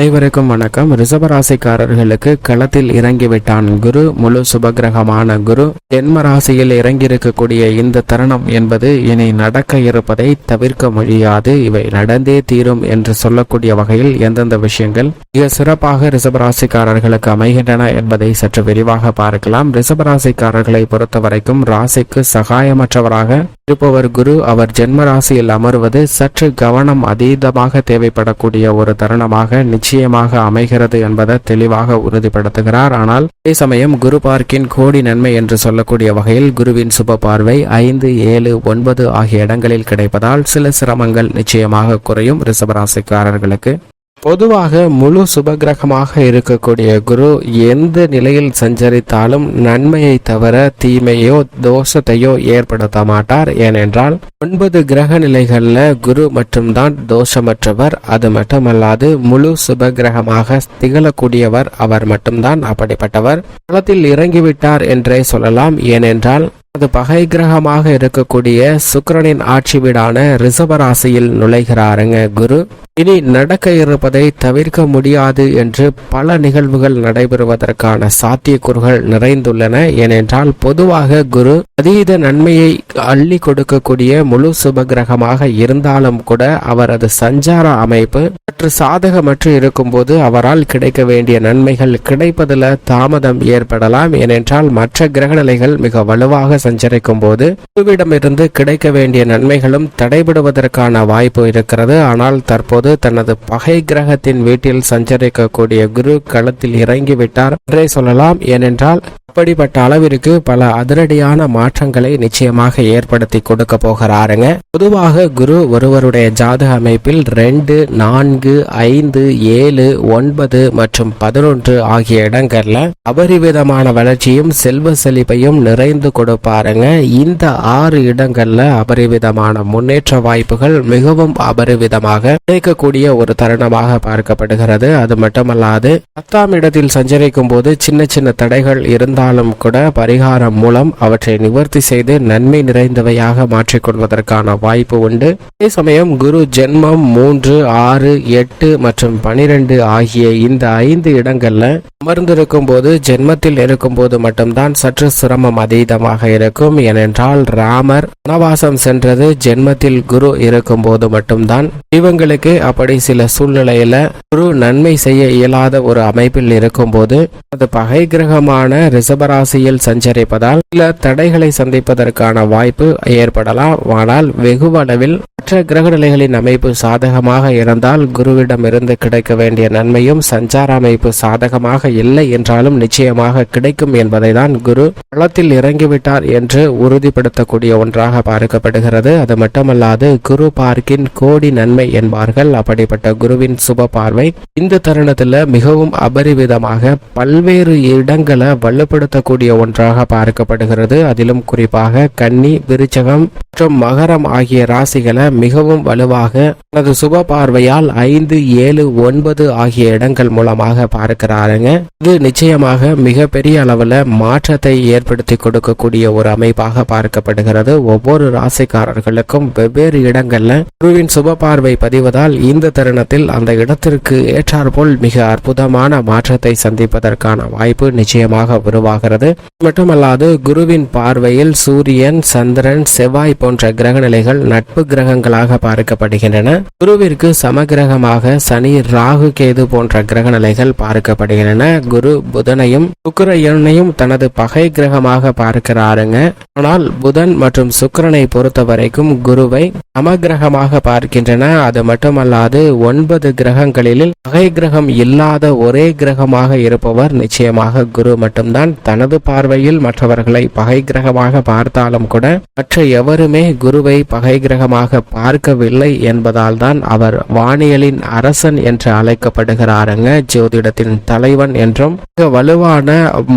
அனைவருக்கும் வணக்கம். ரிசபராசிக்காரர்களுக்கு களத்தில் இறங்கிவிட்டான் குரு. முழு சுபகிரகமான குரு. ஜென்ம ராசியில் இறங்கியிருக்கக்கூடிய இந்த தருணம் என்பது இனி நடக்க இருப்பதை தவிர்க்க முடியாது. இவை நடந்தே தீரும் என்று சொல்லக்கூடிய வகையில் எந்தெந்த விஷயங்கள் மிக சிறப்பாக ரிசபராசிக்காரர்களுக்கு அமைகின்றன என்பதை சற்று விரிவாக பார்க்கலாம். ரிஷபராசிக்காரர்களை பொறுத்தவரைக்கும் ராசிக்கு சகாயமற்றவராக இருப்பவர் குரு அவர் ஜென்ம ராசியில் அமர்வது சற்று கவனம் அதீதமாக தேவைப்படக்கூடிய ஒரு தருணமாக நிச்சயமாக அமைகிறது என்பதை தெளிவாக உறுதிப்படுத்துகிறார். ஆனால் அதே சமயம் குரு பார்க்கின் கோடி நன்மை என்று சொல்லக்கூடிய வகையில் குருவின் சுப பார்வை ஐந்து ஏழு ஒன்பது ஆகிய இடங்களில் கிடைப்பதால் சில சிரமங்கள் நிச்சயமாக குறையும் ரிஷபராசிக்காரர்களுக்கு. பொதுவாக முழு சுபகிரகமாக இருக்கக்கூடிய குரு எந்த நிலையில் சஞ்சரித்தாலும் நன்மையை தவிர தீமையோ தோஷத்தையோ ஏற்படுத்த மாட்டார். ஏனென்றால் ஒன்பது கிரக நிலைகள்ல குரு மட்டும்தான் தோஷமற்றவர் அது மட்டுமல்லாது முழு சுபகிரகமாக திகழக்கூடியவர் அவர் மட்டும்தான் அப்படிப்பட்டவர். களத்தில் இறங்கிவிட்டார் என்றே சொல்லலாம். ஏனென்றால் அது பகை கிரகமாக இருக்கக்கூடிய சுக்கிரனின் ஆட்சி வீடான ரிஷபராசியில் நுழைகிறாருங்க குரு. இனி நடக்க இருப்பதை தவிர்க்க முடியாது என்று பல நிகழ்வுகள் நடைபெறுவதற்கான சாத்தியக்கூறுகள் நிறைந்துள்ளன. ஏனென்றால் பொதுவாக குரு அதீத நன்மையை அள்ளி கொடுக்கக்கூடிய முழு சுபகிரகமாக இருந்தாலும் கூட அவரது சஞ்சார அமைப்பு சற்று சாதகமற்று இருக்கும்போது அவரால் கிடைக்க வேண்டிய நன்மைகள் கிடைப்பதில் தாமதம் ஏற்படலாம். ஏனென்றால் மற்ற கிரகநிலைகள் மிக வலுவாக சஞ்சரிக்கும் போது குருவிடமிருந்து கிடைக்க வேண்டிய நன்மைகளும் தடைபடுவதற்கான வாய்ப்பு இருக்கிறது. ஆனால் தற்போது தனது பகை கிரகத்தின் வீட்டில் சஞ்சரிக்கக்கூடிய குரு களத்தில் இறங்கிவிட்டார் என்றே சொல்லலாம். ஏனென்றால் அப்படிப்பட்ட அளவிற்கு பல அதிரடியான மாற்றங்களை நிச்சயமாக ஏற்படுத்தி கொடுக்க போகிறாருங்க. பொதுவாக குரு ஒருவருடைய ஜாதக அமைப்பில் ரெண்டு நான்கு ஐந்து ஏழு ஒன்பது மற்றும் பதினொன்று ஆகிய இடங்கள்ல அபரிவிதமான வளர்ச்சியும் செல்வ செழிப்பையும் நிறைந்து கொடுப்பாருங்க. இந்த ஆறு இடங்கள்ல அபரிவிதமான முன்னேற்ற வாய்ப்புகள் மிகவும் அபரிவிதமாக கிடைக்கக்கூடிய ஒரு தருணமாக பார்க்கப்படுகிறது. அது மட்டுமல்லாது பத்தாம் இடத்தில் சஞ்சரிக்கும் போது சின்ன சின்ன தடைகள் இருந்த இருந்தாலும் கூட பரிகாரம் மூலம் அவற்றை நிவர்த்தி செய்து நன்மை நிறைந்தவையாக மாற்றிக்கொள்வதற்கான வாய்ப்பு உண்டு. அதே சமயம் குரு ஜென்மம் மூன்று ஆறு எட்டு மற்றும் பனிரெண்டு ஆகிய இந்த ஐந்து இடங்கள்ல அமர்ந்திருக்கும் போது ஜென்மத்தில் இருக்கும் போது மட்டும்தான் சற்று சிரமம் அதீதமாக இருக்கும். ஏனென்றால் ராமர் வனவாசம் சென்றது ஜென்மத்தில் குரு இருக்கும் போது மட்டும்தான். இவங்களுக்கு அப்படி சில சூழ்நிலையில குரு நன்மை செய்ய இயலாத ஒரு அமைப்பில் இருக்கும் போது அது பகை கிரகமான ரிஷபராசியில் சஞ்சரிப்பதால் சில தடைகளை சந்திப்பதற்கான வாய்ப்பு ஏற்படலாம். ஆனால் வெகுவளவில் மற்ற கிரகநிலைகளின் அமைப்பு சாதகமாக இருந்தால் குருவிடமிருந்து கிடைக்க வேண்டிய நன்மையும் சஞ்சார அமைப்பு சாதகமாக இல்லை என்றாலும் நிச்சயமாக கிடைக்கும் என்பதை தான் குரு களத்தில் இறங்கிவிட்டார் என்று உறுதிப்படுத்தக்கூடிய ஒன்றாக பார்க்கப்படுகிறது. அது மட்டுமல்லாது குரு பார்க்கின் கோடி நன்மை என்பார்கள். அப்படிப்பட்ட குருவின் சுப பார்வை இந்த தருணத்தில் மிகவும் அபரிவிதமாக பல்வேறு இடங்களை வலுப்படுத்தக்கூடிய ஒன்றாக பார்க்கப்படுகிறது. அதிலும் குறிப்பாக கன்னி விருச்சகம் மற்றும் மகரம் ஆகிய ராசிகளை மிகவும் வலுவாக தனது சுப பார்வையால் ஐந்து ஏழு ஒன்பது ஆகிய இடங்கள் மூலமாக பார்க்கிறாருங்க. இது நிச்சயமாக மிகப்பெரிய அளவில் மாற்றத்தை ஏற்படுத்தி கொடுக்கக்கூடிய ஒரு அமைப்பாக பார்க்கப்படுகிறது. ஒவ்வொரு ராசிக்காரர்களுக்கும் வெவ்வேறு இடங்கள்ல குருவின் சுப பார்வை பதிவதால் இந்த தருணத்தில் அந்த இடத்திற்கு ஏற்றாற்போல் மிக அற்புதமான மாற்றத்தை சந்திப்பதற்கான வாய்ப்பு நிச்சயமாக உருவாகிறது. மட்டுமல்லாது குருவின் பார்வையில் சூரியன் சந்திரன் செவ்வாய் போன்ற கிரகநிலைகள் நட்பு கிரகங்கள் கிரகங்களாக பார்க்கப்படுகின்றன. குருவிற்கு சமகிரகமாக சனி ராகு கேது போன்ற கிரக நிலைகள் பார்க்கப்படுகின்றன. குரு புதனையும் சுக்கரையனையும் தனது பகை கிரகமாக பார்க்கிறாருங்க. ஆனால் புதன் மற்றும் சுக்கரனை பொறுத்த வரைக்கும் குருவை சமகிரகமாக பார்க்கின்றன. அது மட்டுமல்லாது ஒன்பது கிரகங்களில் பகை கிரகம் இல்லாத ஒரே கிரகமாக இருப்பவர் நிச்சயமாக குரு மட்டும்தான். தனது பார்வையில் மற்றவர்களை பகை கிரகமாக பார்த்தாலும் கூட மற்ற எவருமே குருவை பகை கிரகமாக பார்க்கவில்லை என்பதால் தான் அவர் வானியலின் அரசன் என்று அழைக்கப்படுகிறாருங்க. ஜோதிடத்தின் தலைவன் என்றும் மிக வலுவான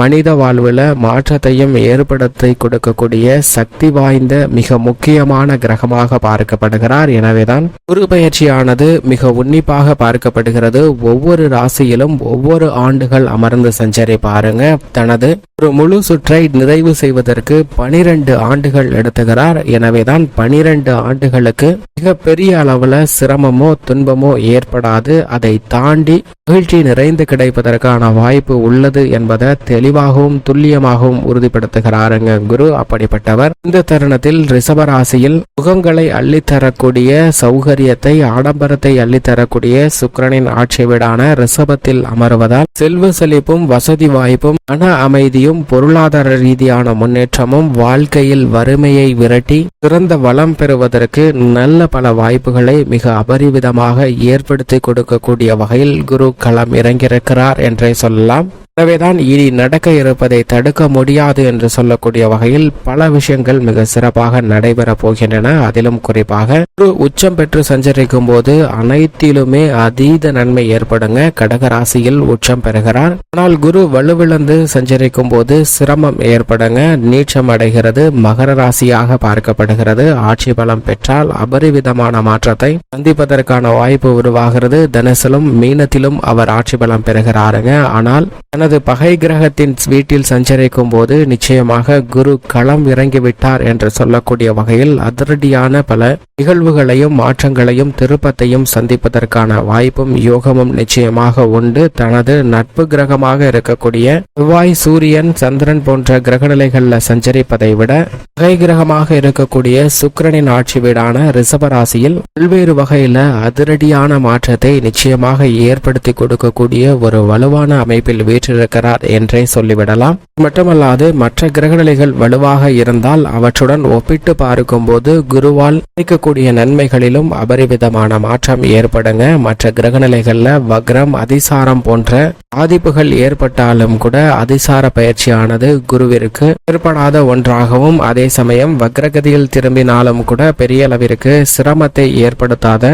மனித வாழ்வில் மாற்றத்தையும் ஏற்படுத்தி கொடுக்கக்கூடிய சக்தி வாய்ந்த மிக முக்கியமான கிரகமாக பார்க்கப்படுகிறார். எனவேதான் குரு பயிற்சியானது மிக உன்னிப்பாக பார்க்கப்படுகிறது. ஒவ்வொரு ராசியிலும் ஒவ்வொரு ஆண்டுகள் அமர்ந்து சஞ்சரி பாருங்க தனது ஒரு முழு சுற்றை நிறைவு செய்வதற்கு பனிரெண்டு ஆண்டுகள் எடுத்துகிறார். எனவேதான் பனிரெண்டு ஆண்டுகளுக்கு மிக பெரிய அளவுல சிரமமோ துன்பமோ ஏற்படாது. அதை தாண்டி மகிழ்ச்சி நிறைந்து கிடைப்பதற்கான வாய்ப்பு உள்ளது என்பதை தெளிவாகவும் துல்லியமாகவும் உறுதிப்படுத்துகிறாருங்க குரு. அப்படிப்பட்டவர் இந்த தருணத்தில் ரிஷபராசியில் முகங்களை அள்ளித்தரக்கூடிய சௌகரியத்தை ஆடம்பரத்தை அள்ளித்தரக்கூடிய சுக்கிரனின் ஆட்சி வீடான ரிஷபத்தில் அமர்வதால் செல்வ செழிப்பும் வசதி வாய்ப்பும் மன அமைதியும் பொருளாதார ரீதியான முன்னேற்றமும் வாழ்க்கையில் வறுமையை விரட்டி சிறந்த வளம் பெறுவதற்கு நல்ல பல வாய்ப்புகளை மிக அபரிவிதமாக ஏற்படுத்தி கொடுக்கக்கூடிய வகையில் குரு களம் இறங்கியிருக்கிறார் என்றே சொல்லலாம். எனவேதான் இனி நடக்க இருப்பதை தடுக்க முடியாது என்று சொல்லக்கூடிய வகையில் பல விஷயங்கள் மிக சிறப்பாக நடைபெறப் போகின்றன. அதிலும் குறிப்பாக ஒரு உச்சம் பெற்று சஞ்சரிக்கும் போது அனைத்திலுமே அதீத நன்மை ஏற்படுங்க. கடகராசியில் உச்சம் பெறுகிறார். ஆனால் குரு வலுவிழந்து சஞ்சரிக்கும் போது சிரமம் ஏற்படுங்க. நீச்சம் அடைகிறது மகர ராசியாக பார்க்கப்படுகிறது. ஆட்சி பலம் பெற்றால் அபரிவிதமான மாற்றத்தை சந்திப்பதற்கான வாய்ப்பு உருவாகிறது. தனசிலும் மீனத்திலும் அவர் ஆட்சி பலம் பெறுகிறாருங்க. ஆனால் தனது பகை கிரகத்தின் வீட்டில் சஞ்சரிக்கும் போது நிச்சயமாக குரு களம் இறங்கிவிட்டார் என்று சொல்லக்கூடிய வகையில் அதிரடியான பல நிகழ்வுகளையும் மாற்றங்களையும் திருப்பத்தையும் சந்திப்பதற்கான வாய்ப்பும் யோகமும் நிச்சயமாக உண்டு. தனது நட்பு கிரகமாக இருக்கக்கூடிய செவ்வாய் சூரியன் சந்திரன் போன்ற கிரகநிலைகள்ல சஞ்சரிப்பதை விட பகை கிரகமாக இருக்கக்கூடிய சுக்கிரனின் ஆட்சி வீடான ரிஷபராசியில் பல்வேறு வகையில அதிரடியான மாற்றத்தை நிச்சயமாக ஏற்படுத்தி கொடுக்கக்கூடிய ஒரு வலுவான அமைப்பில் பெற்றிருக்கிறார் என்றே சொல்லிவிடலாம். மட்டுமல்லாது மற்ற கிரகநிலைகள் வலுவாக இருந்தால் அவற்றுடன் ஒப்பிட்டு பார்க்கும்போது குருவால் கிடைக்கக்கூடிய நன்மைகளிலும் அபரிவிதமான மாற்றம் ஏற்படுங்க. மற்ற கிரகநிலைகள்ல வக்ரம் அதிசாரம் போன்ற பாதிப்புகள் ஏற்பட்டாலும் கூட அதிசார பயிற்சியானது குருவிற்கு ஏற்படாத ஒன்றாகவும் அதே சமயம் வக்ரகதியில் திரும்பினாலும் கூட பெரிய அளவிற்கு சிரமத்தை ஏற்படுத்தாத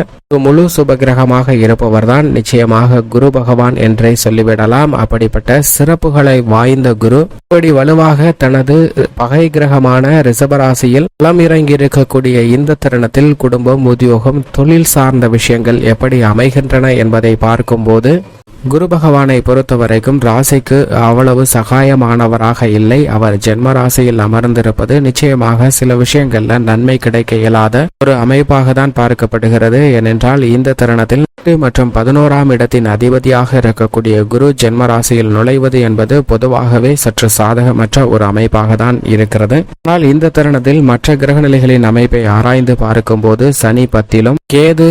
முழு சுபகிரகமாக இருப்பவர்தான் நிச்சயமாக குரு பகவான் என்றே சொல்லிவிடலாம். அப்படிப்பட்ட சிறப்புகளை வாய்ந்த குரு. இப்படி வலுவாக தனது பகை கிரகமான ரிசபராசியில் களம் இறங்கி இருக்கக்கூடிய இந்த தருணத்தில் குடும்பம் உத்தியோகம் தொழில் சார்ந்த விஷயங்கள் எப்படி அமைகின்றன என்பதை பார்க்கும்போது குரு பகவானை பொறுத்தவரைக்கும் ராசிக்கு அவ்வளவு சகாயமானவராக இல்லை. அவர் ஜென்ம ராசியில் அமர்ந்திருப்பது நிச்சயமாக சில விஷயங்கள்ல நன்மை கிடைக்க இயலாத ஒரு அமைப்பாக தான் பார்க்கப்படுகிறது. ஏனென்றால் இந்த தருணத்தில் எட்டு மற்றும் பதினோராம் இடத்தின் அதிபதியாக இருக்கக்கூடிய குரு ஜென்ம ராசியில் நுழைவது என்பது பொதுவாகவே சற்று சாதகமற்ற ஒரு அமைப்பாக தான் இருக்கிறது. ஆனால் இந்த தருணத்தில் மற்ற கிரகநிலைகளின் அமைப்பை ஆராய்ந்து பார்க்கும்போது சனி பத்திலும் கேது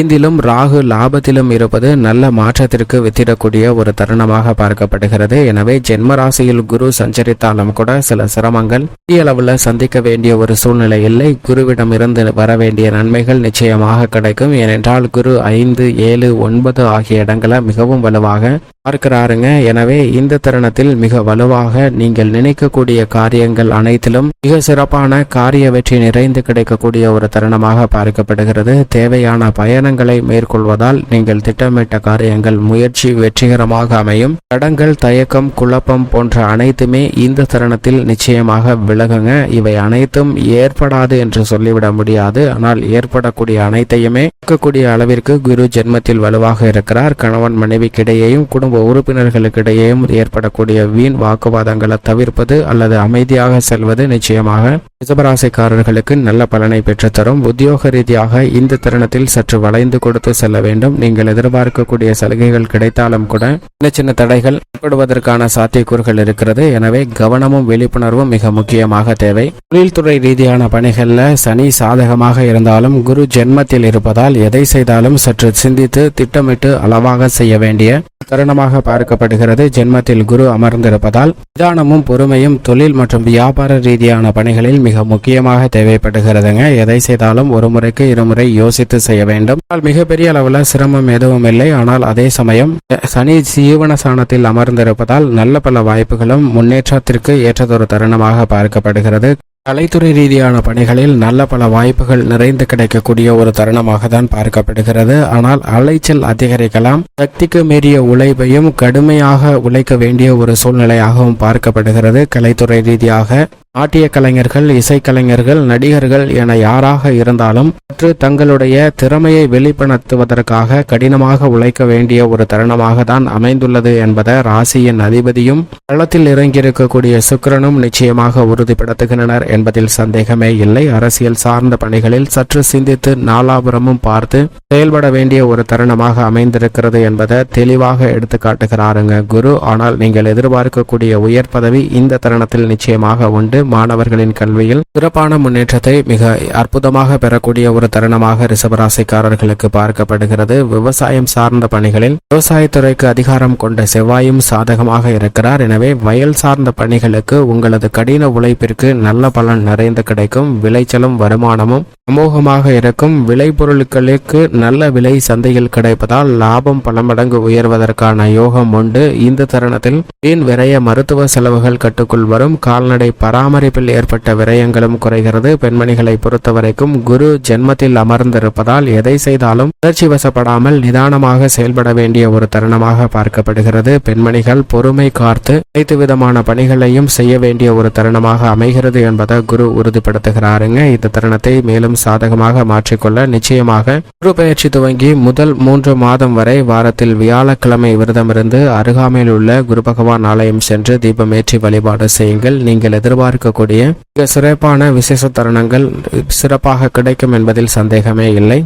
ஐந்திலும் ராகு லாபத்திலும் இருப்பது நல்ல மாற்றத்திற்கு வித்திடக்கூடிய ஒரு தருணமாக பார்க்கப்படுகிறது. எனவே ஜென்ம ராசியில் குரு சஞ்சரித்தாலும் கூட சில சிரமங்கள் பெரிய அளவில் சந்திக்க வேண்டிய ஒரு சூழ்நிலை இல்லை. குருவிடம் இருந்து வர வேண்டிய நன்மைகள் நிச்சயமாக கிடைக்கும். ஏனென்றால் குரு ஐந்து ஏழு ஒன்பது ஆகிய இடங்களை மிகவும் வலுவாக பார்க்கிறாருங்க. எனவே இந்த தருணத்தில் மிக வலுவாக நீங்கள் நினைக்கக்கூடிய காரியங்கள் அனைத்திலும் மிக சிறப்பான காரிய வெற்றி நிறைந்து கிடைக்கக்கூடிய ஒரு தருணமாக பார்க்கப்படுகிறது. தேவையான பயணங்களை மேற்கொள்வதால் நீங்கள் திட்டமிட்ட காரியங்கள் முயற்சி வெற்றிகரமாக அமையும். தடங்கள் தயக்கம் குழப்பம் போன்ற அனைத்துமே இந்த தருணத்தில் நிச்சயமாக விலகுங்க. இவை அனைத்தும் ஏற்படாது என்று சொல்லிவிட முடியாது. ஆனால் ஏற்படக்கூடிய அனைத்தையுமே இருக்கக்கூடிய அளவிற்கு குரு ஜென்மத்தில் வலுவாக இருக்கிறார். கணவன் மனைவிக்கிடையேயும் குடும்ப உறுப்பினர்களுக்கிடையேயும் ஏற்படக்கூடிய வீண் வாக்குவாதங்களை தவிர்ப்பது அல்லது அமைதியாக செல்வது நிச்சயமாக ரிசபராசிக்காரர்களுக்கு நல்ல பலனை பெற்றுத்தரும். உத்தியோக ரீதியாக இந்த தருணத்தில் சற்று வளைந்து கொடுத்து செல்ல வேண்டும். நீங்கள் எதிர்பார்க்கக்கூடிய சலுகைகள் கிடைத்தாலும் கூட சின்ன சின்ன தடைகள் ஏற்படுவதற்கான சாத்தியக்கூறுகள் இருக்கிறது. எனவே கவனமும் விழிப்புணர்வும் மிக முக்கியமாக தேவை. தொழில்துறை ரீதியான பணிகளில் சனி சாதகமாக இருந்தாலும் குரு ஜென்மத்தில் இருப்பதால் எதை செய்தாலும் சற்று சிந்தித்து திட்டமிட்டு அளவாக செய்ய வேண்டிய தருணமாக பார்க்கப்படுகிறது. ஜென்மத்தில் குரு அமர்ந்திருப்பதால் நிதானமும் பொறுமையும் தொழில் மற்றும் வியாபார ரீதியான பணிகளில் மிக முக்கியமாக தேவைப்படுகிறதுங்க. எதை செய்தாலும் ஒரு முறைக்கு இருமுறை யோசித்து செய்ய வேண்டும். ஆனால் மிகப்பெரிய அளவில் சிரமம் எதுவும் இல்லை. ஆனால் அதே சமயம் சனி ஜீவன சாணத்தில் அமர்ந்திருப்பதால் நல்ல பல வாய்ப்புகளும் முன்னேற்றத்திற்கு ஏற்றதொரு தருணமாக பார்க்கப்படுகிறது. கலைத்துறை ரீதியான பணிகளில் நல்ல பல வாய்ப்புகள் நிறைந்து கிடைக்கக்கூடிய ஒரு தருணமாக தான் பார்க்கப்படுகிறது. ஆனால் அலைச்சல் அதிகரிக்கலாம். சக்திக்கு மீறிய உழைப்பையும் கடுமையாக உழைக்க வேண்டிய ஒரு சூழ்நிலையாகவும் பார்க்கப்படுகிறது. கலைத்துறை ரீதியாக நாட்டிய கலைஞர்கள் இசைக்கலைஞர்கள் நடிகர்கள் என யாராக இருந்தாலும் சற்று தங்களுடைய திறமையை வெளிப்படுத்துவதற்காக கடினமாக உழைக்க வேண்டிய ஒரு தருணமாக தான் அமைந்துள்ளது என்பதை ராசியின் அதிபதியும் களத்தில் இறங்கியிருக்கக்கூடிய சுக்கரனும் நிச்சயமாக உறுதிப்படுத்துகின்றனர் என்பதில் சந்தேகமே இல்லை. அரசியல் சார்ந்த பணிகளில் சற்று சிந்தித்து நாலாபுரமும் பார்த்து செயல்பட வேண்டிய ஒரு தருணமாக அமைந்திருக்கிறது என்பதை தெளிவாக எடுத்து காட்டுகிறாருங்க குரு. ஆனால் நீங்கள் எதிர்பார்க்கக்கூடிய உயர் பதவி இந்த தருணத்தில் நிச்சயமாக உண்டு. மாணவர்களின் கல்வியில் சிறப்பான முன்னேற்றத்தை மிக அற்புதமாக பெறக்கூடிய ஒரு தருணமாக ரிசபராசிக்காரர்களுக்கு பார்க்கப்படுகிறது. விவசாயம் சார்ந்த பணிகளில் விவசாயத்துறைக்கு அதிகாரம் கொண்ட செவ்வாயும் சாதகமாக இருக்கிறார். எனவே வயல் சார்ந்த பணிகளுக்கு உங்களது கடின உழைப்பிற்கு நல்ல பலன் நிறைந்து கிடைக்கும். விளைச்சலும் வருமானமும் அமோகமாக இருக்கும். விளைபொருட்களுக்கு நல்ல விலை சந்தையில் கிடைப்பதால் லாபம் பல மடங்கு உயர்வதற்கான யோகம் உண்டு. இந்த தருணத்தில் வீண் விரைய மருத்துவ செலவுகள் கட்டுக்குள் வரும். கால்நடை பராமரி பராமரிப்பில் ஏற்பட்ட விரயங்களும் குறைகிறது. பெண்மணிகளை பொறுத்தவரைக்கும் குரு ஜென்மத்தில் அமர்ந்திருப்பதால் எதை செய்தாலும் உணர்ச்சி வசப்படாமல் நிதானமாக செயல்பட வேண்டிய ஒரு தருணமாக பார்க்கப்படுகிறது. பெண்மணிகள் பொறுமை காத்து அனைத்து விதமான பணிகளையும் செய்ய வேண்டிய ஒரு தருணமாக அமைகிறது என்பதை குரு உறுதிப்படுத்துகிறாருங்க. இந்த தருணத்தை மேலும் சாதகமாக மாற்றிக்கொள்ள நிச்சயமாக குரு பயிற்சி துவங்கி முதல் மூன்று மாதம் வரை வாரத்தில் வியாழக்கிழமை விரதமிருந்து அருகாமையில் உள்ள குரு பகவான் ஆலயம் சென்று தீபமேற்றி வழிபாடு செய்யுங்கள். நீங்கள் எதிர்பார்க்க இருக்கக்கூடிய மிக சிறப்பான விசேஷ தருணங்கள் சிறப்பாக கிடைக்கும் என்பதில் சந்தேகமே இல்லை.